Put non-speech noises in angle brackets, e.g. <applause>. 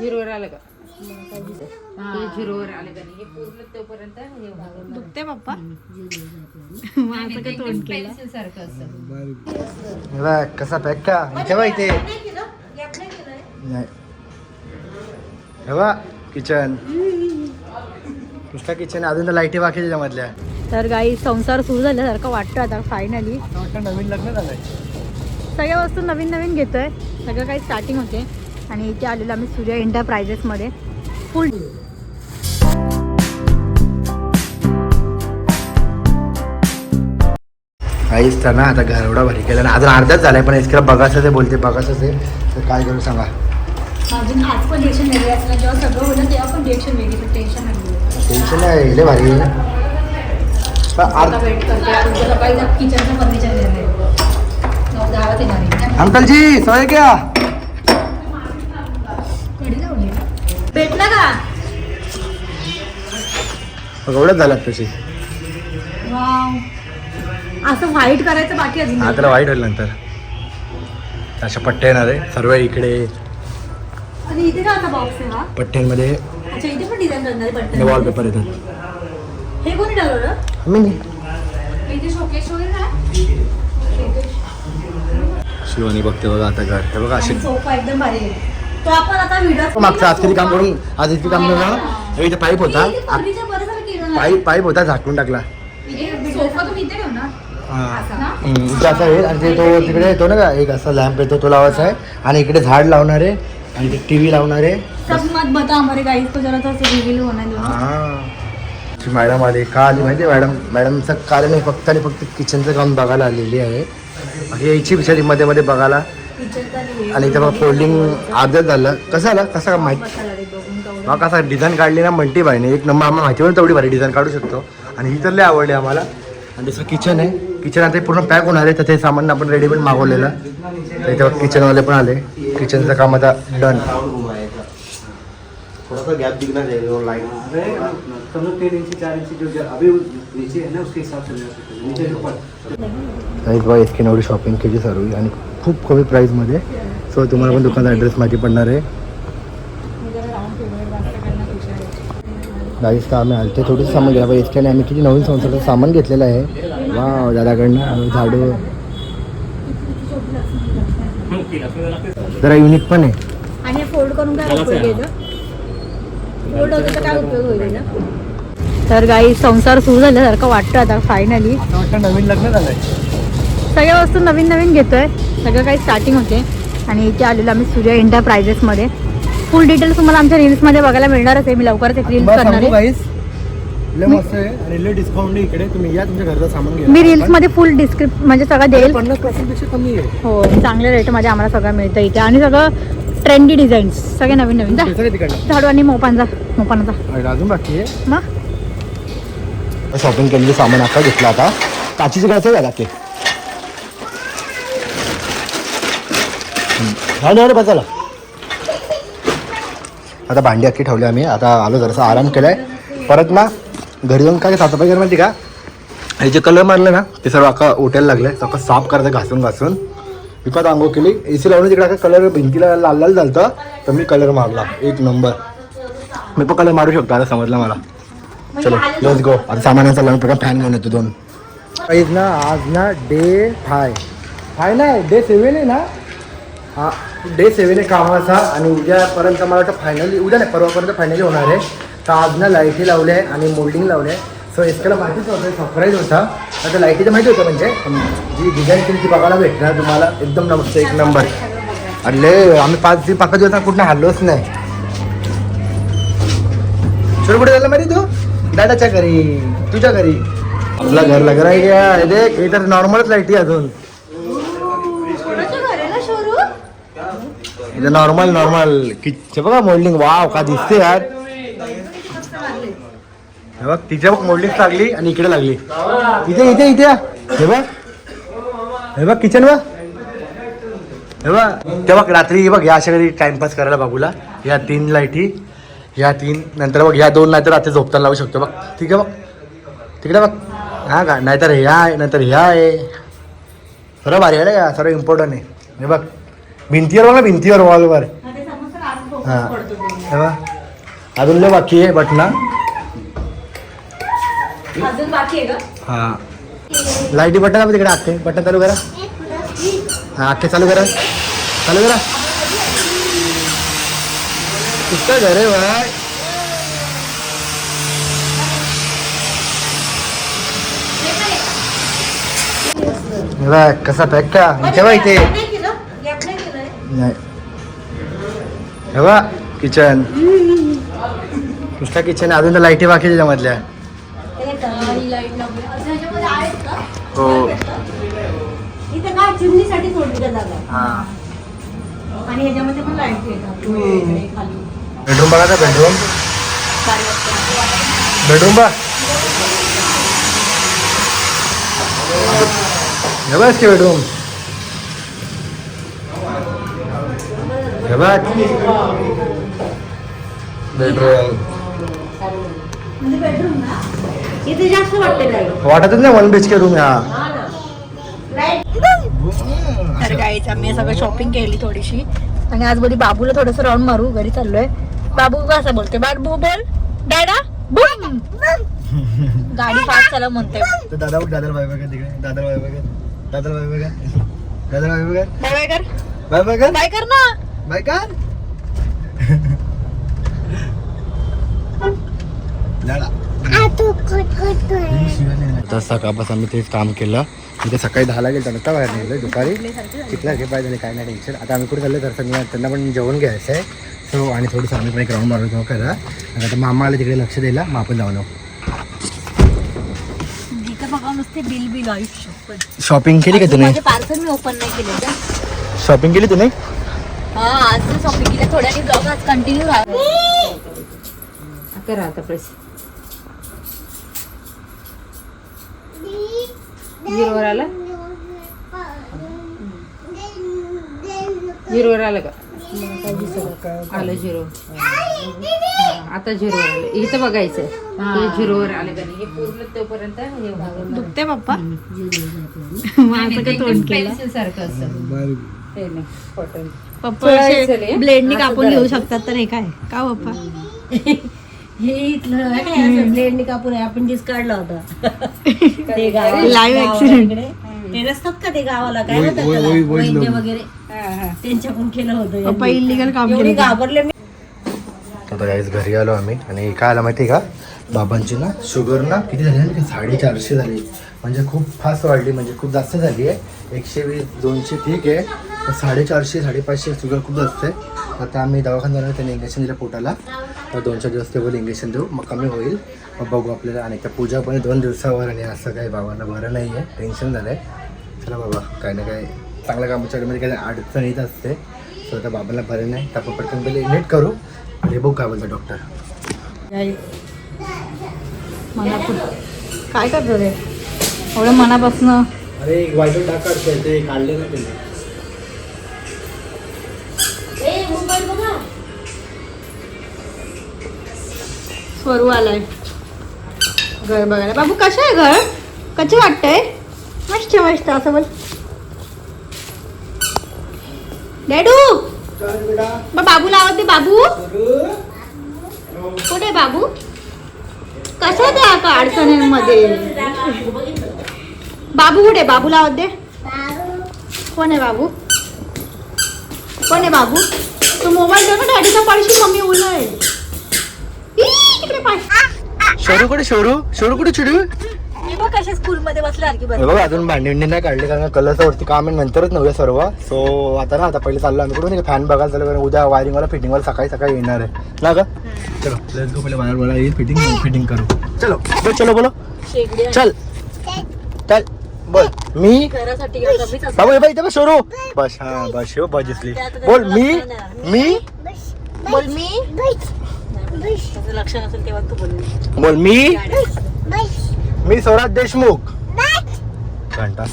झिरोवर आलं का? हे. झिरोवर आले का नाही? हे पूर्ण तोपर्यंत हे व्हावं. दुखते पप्पा? <laughs> मग असं का तोंड केलं. पेन्सिल सारखं असं हे बघ, कसा पॅक का? इथे बघ इथे. नाही हे बघ किचन नुसता किचन अजून तर लाईटी बाकी त्याच्यामधल्या. तर गाई संसार सुरू झाल्यासारखं वाटतं आता फायनली वाटतं नवीन लग्न झालंय. सगळ्या वस्तू नवीन नवीन घेतोय. सगळं काही स्टार्टिंग होते. आणि इथे आलेलो आम्ही सूर्या एंटरप्राइजेसमध्ये फुल काहीच तर ना आता घर एवढा भारी केला. ना अजून अर्धाच झालाय पण इसकडे बघायचं ते बोलते बघायचं ते. तर काय करू सांगा. अजून आज पण डिरेक्शन वेगळी असणार जेव्हा सगळं होतं तेव्हा पण डिरेक्शन वेगळी पण टेन्शन नाही. टेन्शन नाही लय भारी. आहे. वेट करते एवढंच झालं तशी असं व्हाईट करायचं बाकी अजून हा तर वाईट होईल नंतर. अशा पट्ट्या येणार आहे. सर्व इकडे आणि इथे का आता बॉक्स आहे हा? पट्ट्यांमध्ये अच्छा इथे पण डिझाईन करणार आहे वॉलपेपर येतात. हे कोणी ठरवलं? मी. नाही इथे शोकेश वगैरे नाही शिवानी बघते बघा आता घर. हे बघा असे आणि सोफा एकदम भारी आहे. तो आपण आता व्हिडिओ मागचं आज किती काम करून आज इतकी काम करून हे. इथे पाईप होता. फर्निचर बरं झालं केलं ना. पाईप पाईप होता झाकून टाकला. इथे असं आहे आणि ते तो तिकडे येतो ना का एक असा लॅम्प येतो तो लावायचा आहे. आणि इकडे झाड लावणार आहे आणि ते टी व्ही लावणार आहे. सब मत बता हमारे गाइस को जरा सा रिव्हील होना दो हा. मॅडम आली का आली माहिती आहे मॅडम मॅडमचं कारण नाही फक्त आणि फक्त किचनचं काम बघायला आलेली आहे. बाकी यायची बिचारी मध्ये मध्ये बघायला. आणि इथं बघा फोल्डिंग आदर झालं. कसं आलं? कसं काय माहिती? हा कसा डिझाईन काढली ना म्हणती बाईने. एक नंबर आम्हाला माहिती पण तेवढी भारी डिझाईन काढू शकतो. आणि ही तर लय आवडली आम्हाला. आणि जसं किचन आहे किचन आता पूर्ण पॅक होणार आहे तर ते सामान आपण रेडीमेड मागवलेलं. तर इथं किचनवाले पण आले. किचनचं काम आता डन थोड़ा सा गैप दिखना चाहिए वो लाइन समझो तीन इंची चार इंची जो जो अभी नीचे है ना उसके हिसाब से ले सकते नीचे के ऊपर काही बघा एस एवढी शॉपिंग केली सर्व आणि खूप कमी प्राईजमध्ये सो तुम्हाला पण दुकानाचा ॲड्रेस माहिती पडणार आहे. गाईस तर आम्ही आलते थोडंसं सामान घ्या. एस टीने आम्ही किती नवीन संस्थाचं सामान घेतलेलं आहे. वा दादाकडनं झाडू. जरा युनिक पण आहे. आणि फोल्ड करून काय उपयोग आहे फोल्ड होतं तर काय उपयोग होईल? तर गाई संसार सुरू झाल्यासारखं वाटतं आता फायनली नवीन लग्न झालंय. सगळ्या वस्तू नवीन नवीन घेतोय. सगळं काही स्टार्टिंग होते. आणि इथे आलेलो आम्ही सूर्या एंटरप्राइजेसमध्ये फुल डिटेल्स तुम्हाला आमच्या रील्समध्ये बघायला मिळणारच आहे. मी लवकरच एक रील्स करणार आहे. गाईस लय मस्त आहे. आणि लय डिस्काउंट आहे इकडे. तुम्ही या तुमच्या घरचं सामान घ्या. मी रील्समध्ये फुल डिस्क्रिप म्हणजे सगळं देईल पन्नास पर्सेंटपेक्षा कमी आहे. हो चांगल्या रेटमध्ये आम्हाला सगळं मिळतं इथे. आणि सगळं ट्रेंडी डिझाईन्स सगळे नवीन नवीन. जा. झाडू आणि मोपांचा मोपांचा अजून बाकी आहे? मग शॉपिंग केलेलं सामान आता घेतलं आता. काचीचं घ्यायचं आहे का ते? हा नाही बसायला आता भांडी अख्खी ठेवली आम्ही. आता आलो जरासा आराम केलाय. परत ना घरी जाऊन काय साफसफाई कर माहिती का? हे जे कलर मारले ना ते सर्व अख्खा उठायला लागले. सगळं साफ करायचं घासून घासून. विकत आंघोळ केली. ए सी लावून तिकडे कलर भिंतीला लाल लाल झालतं. तर मी कलर मारला. एक नंबर. मी पण कलर मारू शकतो आता समजलं मला. चलो लेट्स गो आता सामानाचा लावून प्रकार फॅन घेऊन येतो दोन. काहीच ना आज ना डे फाय फाय नाही डे सेवन आहे ना. हा डे सेवन आहे कामाचा आणि उद्यापर्यंत मला वाटतं फायनली उद्या नाही परवापर्यंत फायनली होणार आहे. तर आज ना लाईटी लावल्या आहे आणि मोल्डिंग लावले आहे. सो इसकडे माहितीच होतं सरप्राईज होता. आता लाईटीचं माहिती होतं म्हणजे जी डिझाईन केली ती बघायला भेटणार तुम्हाला. एकदम नमस्त एक नंबर अरे आम्ही पाच दिवस पाच दिवस कुठं हल्लोच नाही. छोटे कुठे झालं माहिती तू? दादाच्या घरी तुझ्या घरी. आपला घर लग रहा है क्या हे देख हे तर नॉर्मलच लाईटी अजून. इथं नॉर्मल नॉर्मल किच बघा मोल्डिंग वाव का दिसते यार हे बघ तिच्या बघ मोल्डिंग लागली आणि इकडे लागली इथे इथे इथे हे बघ हे बघ किचन बघ हे बघ ते बघ रात्री बघ या अशा कधी टाइमपास करायला बाबूला या तीन लाईटी या तीन नंतर बघ या दोन नाहीतर रात्री झोपताना लावू शकतो बघ ठीक आहे बघ तिकडे बघ हा का नाहीतर ह्या आहे नाहीतर ह्या आहे सर्व भारी आहे ना का सर्व इम्पॉर्टंट आहे हे बघ भिंतीवर बघ भिंतीवर वॉलवर हा हे. अजून लय बाकी आहे बटना हा लाईटी बटन आहे तिकडे आखे बटन चालू करा हा आखे चालू करा चालू करा किसका घर आहे भाई हे कसा पॅक का ठेवा इथे नाही. हे बघ किचन. नुसता किचन अजून तर लाईटी बाकी त्याच्यामधल्या हो इथे काय चिमणीसाठी सोडली का? जागा हा. आणि ह्याच्यामध्ये पण लाइट येतात. इकडे खाली. बेडरूम बघा बेडरूम. बेडरूम बघ. हे बघ ते बेडरूम. हे बघ बेडरूम वाटतच नाही वन बीच के रूम हा. तर गाईच आम्ही सगळं शॉपिंग केली थोडीशी. आणि आज बोली बाबूला थोडस राऊंड मारू घरी चाललोय. बाबू कसं बोलते बाबू बोल. डॅडा बूम. गाडी फास्ट चालव म्हणते दादा बघ दादा बाय बघा तिकडे. दादा बाय बघा दादा बाय बघा दादा बाय बघा बाय बाय कर. बाय बाय कर ना. बाय का तर सकाळपासून आम्ही तेच काम केलं. म्हणजे सकाळी दहाला गेलं नसता बाहेर निघलं दुपारी. तिथला घे पाहिजे काय नाही टेन्शन आता आम्ही कुठे चाललो तर त्यांना पण जेवण घ्यायचं आहे. सो आणि थोडंसं आम्ही पण एक राऊंड मारून घेऊ करा. आणि आता मामा आले तिकडे लक्ष द्यायला मग आपण आयुष्य शॉपिंग केली का तुम्ही? माझे पार्सल मी ओपन नाही केले का? शॉपिंग केली तुम्ही? हा आज शॉपिंग केलं थोड्याने ब्लॉग आज कंटिन्यू राहा. करा आता पैसे. झिरोवर आला? झिरोवर आलं का? आलं झिरो आता झिरोवर आलं. इथं बघायचं. हे. झिरोवर आले का नाही? हे पूर्ण तोपर्यंत हे व्हावं. दुखते पप्पा? सारखं असतं. ते नाही. पप्पा. ब्लेडनी असं कापून घेऊ. शकतात तर हे काय? का पप्पा? <laughs> हे इथलं ब्लेडनी कापून आहे आपण डिस्कार्डला होता. <laughs> ते गावाला accident. इकडे. ते नसतात का ते गावाला? काय म्हणतात त्याला? वैद्य वगैरे. त्यांच्याकडून केलं होतं पप्पा. इलिगल काम एवढे केलं. घाबरले मी. आता गाईज घरी आलो आम्ही. आणि काय आलं माहिती का? बाबांची ना शुगर ना किती झाली ना साडेचारशे झाली. म्हणजे खूप फास्ट वाढली म्हणजे खूप जास्त झाली आहे. एकशे वीस दोनशे ठीक आहे. पण साडेचारशे साडेपाचशे शुगर खूप जास्त आहे आता आम्ही दवाखान्यात जाणार त्याने इंजेक्शन दिलं पोटाला. तर दोन चार दिवस तेवढं इंजेक्शन देऊ मग कमी होईल. मग बघू आपल्याला. आणि त्या पूजा पण दोन दिवसावर आणि असं काही बाबांना बरं नाही आहे टेन्शन झालं आहे चला बाबा काय ना काय चांगल्या कामाच्या मध्ये काही अडचण येत असते. सो आता बाबांना बरं नाही. तर आपण पटकन पहिले नीट करू आणि बघू काय बोलतो डॉक्टर काय करतो रे? एवढं मनापासून. अरे डाग काढतोय ते काढले ना त्यांनी. स्वरू आलाय. घर बघायला. बाबू कसं आहे घर? कसं वाटतंय? मस्त मस्त. असं बोल. डॅडू! मग बाबू लावत दे बाबू. कुठे बाबू? कसं ते आता अडचणींमध्ये? बाबू कुठे बाबू लावत दे कोण आहे बाबू? कोण आहे बाबू? तू मोबाईल दे ना डॅडीचा पाडशी मम्मी आहे. पाय. शोरू कुठे शोरू? शोरू कुठे चिडू? मी बघ कशा स्कूल मध्ये बसल्यासारखी हे बघा अजून भांडी नाही काढली कारण कलरचं वरती काम आहे नंतरच नव्हे सर्व. सो आता ना आता पहिले चाललो आम्ही कुठून? फॅन बघायला चालू कारण उद्या वायरिंग वाला फिटिंग वाला सकाळी सकाळी येणार आहे. ना का चलो लेट्स गो पहिले वायर वाला येईल फिटिंग फिटिंग करू. चलो बोल चलो बोलो. शेगडी चल. चल बोल. मी? घरासाठी बाबू हे बाई इथे बस शोरू. बस हा बस शिव बस दिसली बोल मी? मी? बोल मी? त्याचं लक्ष नसेल तेव्हा तू बोल बोल मी? मी स्वराज देशमुख. घंटा.